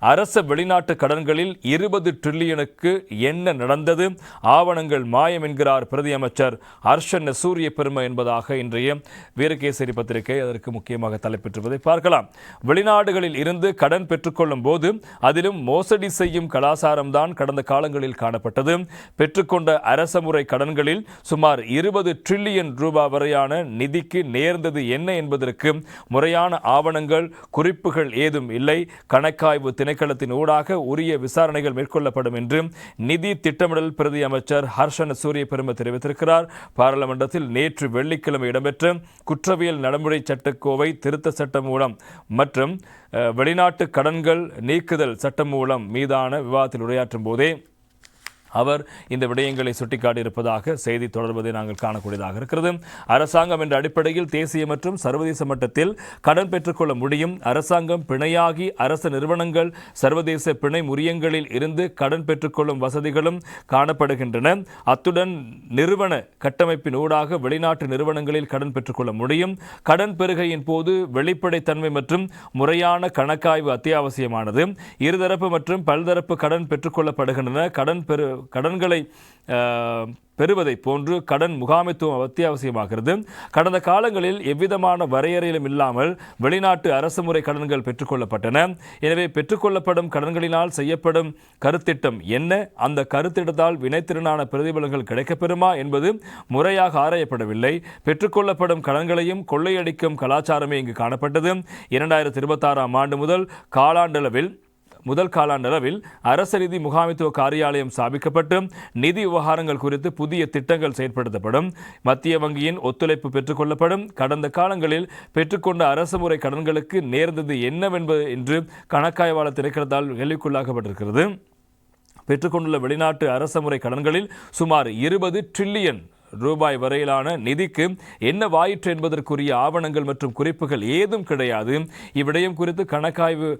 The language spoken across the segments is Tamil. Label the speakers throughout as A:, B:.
A: அரச வெளிநாட்டு கடன்களில் இருபது டிரில்லியனுக்கு என்ன நடந்தது? ஆவணங்கள் மாயம் என்கிறார் பிரதி அமைச்சர் ஹர்ஷன் சூரிய பெருமை என்பதாக இன்றைய வீரகேசரி பத்திரிகை அதற்கு முக்கியமாக தலைப்பெற்றுவதை பார்க்கலாம். வெளிநாடுகளில் இருந்து கடன் பெற்றுக்கொள்ளும் போது அதிலும் மோசடி செய்யும் கலாசாரம்தான் கடந்த காலங்களில் காணப்பட்டது. பெற்றுக்கொண்ட அரச முறை கடன்களில் சுமார் இருபது டிரில்லியன் ரூபாய் வரையான நிதிக்கு நேர்ந்தது என்ன என்பதற்கு முறையான ஆவணங்கள் குறிப்புகள் ஏதும் இல்லை. கணக்காய்வு திணைக்களத்தின் ஊடாக உரிய விசாரணைகள் மேற்கொள்ளப்படும் என்று நிதி திட்டமிடல் பிரதி அமைச்சர் ஹர்ஷன் சூரிய பெருமை தெரிவித்திருக்கிறார். பாராளுமன்றத்தில் நேற்று வெள்ளிக்கிழமை இடம்பெற்ற குற்றவியல் நடைமுறை சட்டக்கோவை திருத்த சட்டம் மூலம் மற்றும் வெளிநாட்டு கடன்கள் நீக்குதல் சட்டம் மூலம் மீதான விவாதத்தில் உரையாற்றும் போதே அவர் இந்த விடயங்களை சுட்டிக்காட்டியிருப்பதாக செய்தி தொடர்வதை நாங்கள் காணக்கூடியதாக இருக்கிறது. அரசாங்கம் என்ற அடிப்படையில் தேசிய மற்றும் சர்வதேச மட்டத்தில் கடன் பெற்றுக்கொள்ள முடியும். அரசாங்கம் பிணையாகி அரசு நிறுவனங்கள் சர்வதேச பிணை முறியங்களில் இருந்து கடன் பெற்றுக்கொள்ளும் வசதிகளும் காணப்படுகின்றன. அத்துடன் நிறுவன கட்டமைப்பின் ஊடாக வெளிநாட்டு நிறுவனங்களில் கடன் பெற்றுக்கொள்ள முடியும். கடன் பெறுகையின் போது வெளிப்படைத்தன்மை மற்றும் முறையான கணக்காய்வு அத்தியாவசியமானது. இருதரப்பு மற்றும் பல்தரப்பு கடன் பெற்றுக்கொள்ளப்படுகின்றன. கடன் பெறு கடன்களை பெறுவதை பெறுவதைப் போன்று கடன் முகாமைத்துவம் அத்தியாவசியமாகிறது. கடந்த காலங்களில் எவ்விதமான வரையறையிலும் இல்லாமல் வெளிநாட்டு அரசு முறை கடன்கள் பெற்றுக்கொள்ளப்பட்டன. எனவே பெற்றுக்கொள்ளப்படும் கடன்களினால் செய்யப்படும் கருத்திட்டம் என்ன? அந்த கருத்திட்டத்தால் வினைத்திறனான பிரதிபலங்கள் கிடைக்கப்பெறுமா என்பது முறையாக ஆராயப்படவில்லை. பெற்றுக்கொள்ளப்படும் கடன்களையும் கொள்ளையடிக்கும் கலாச்சாரமே இங்கு காணப்பட்டது. இரண்டாயிரத்தி இருபத்தாறாம் ஆண்டு முதல் காலாண்டளவில் முதல் காலாண்டளவில் அரச நிதி முகாமைத்துவ காரியாலயம் ஸ்தாபிக்கப்பட்டு நிதி விவகாரங்கள் குறித்து புதிய திட்டங்கள் செயற்படுத்தப்படும். மத்திய வங்கியின் ஒத்துழைப்பு பெற்றுக்கொள்ளப்படும். கடந்த காலங்களில் பெற்றுக்கொண்ட அரசு முறை கடன்களுக்கு நேர்ந்தது என்னவென்பது என்று கணக்காய்வாளர் திரைக்கிறதால் கேள்விக்குள்ளாக்கப்பட்டிருக்கிறது. பெற்றுக்கொண்டுள்ள வெளிநாட்டு அரச முறை கடன்களில் சுமார் இருபது ட்ரில்லியன் ரூபாய் வரையிலான நிதிக்கு என்ன வாயிற்று என்பதற்குரிய ஆவணங்கள் மற்றும் குறிப்புகள் ஏதும் கிடையாது. இவ்விடயம் குறித்து கணக்காய்வு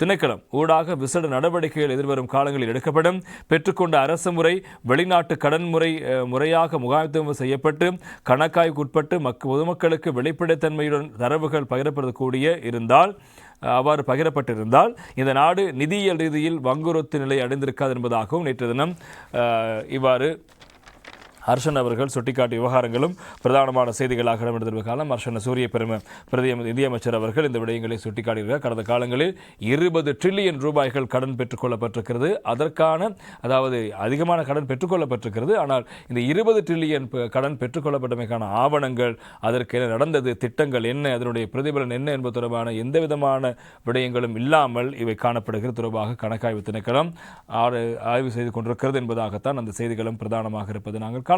A: திணைக்களம் ஊடாக விசேட நடவடிக்கைகள் எதிர்வரும் காலங்களில் எடுக்கப்படும். பெற்றுக்கொண்ட அரசு முறை வெளிநாட்டு கடன் முறை முறையாக முகாமித்துவம் செய்யப்பட்டு கணக்காய்வுக்கு உட்பட்டு மக் பொதுமக்களுக்கு வெளிப்படைத்தன்மையுடன் தரவுகள் பகிரப்படக்கூடிய இருந்தால் அவ்வாறு பகிரப்பட்டிருந்தால் இந்த நாடு நிதியியல் ரீதியில் வங்குரத்து நிலை அடைந்திருக்காது என்பதாகவும் நேற்று தினம் இவ்வாறு ஹர்ஷன் அவர்கள் சுட்டிக்காட்டிய விவகாரங்களும் பிரதானமான செய்திகளாக இடம்பெற்றிருந்த காலம் ஹர்ஷன் சூரிய பெருமை பிரதி நிதியமைச்சர் அவர்கள் இந்த விடயங்களை சுட்டிக்காட்டியிருக்கிறார் கடந்த காலங்களில் இருபது ட்ரில்லியன் ரூபாய்கள் கடன் பெற்றுக்கொள்ளப்பட்டிருக்கிறது. அதற்கான அதாவது அதிகமான கடன் பெற்றுக்கொள்ளப்பட்டிருக்கிறது. ஆனால் இந்த இருபது ட்ரில்லியன் கடன் பெற்றுக்கொள்ளப்பட்டமைக்கான ஆவணங்கள் அதற்கு என்ன நடந்தது திட்டங்கள் என்ன அதனுடைய பிரதிபலன் என்ன என்பது தொடர்பான எந்த விதமான விடயங்களும் இல்லாமல் இவை காணப்படுகிறது. தொடர்பாக கணக்காய்வு திணைக்களம் ஆறு- ஆய்வு செய்து கொண்டிருக்கிறது என்பதாகத்தான் அந்த செய்திகளும் பிரதானமாக இருப்பது. நாங்கள் காண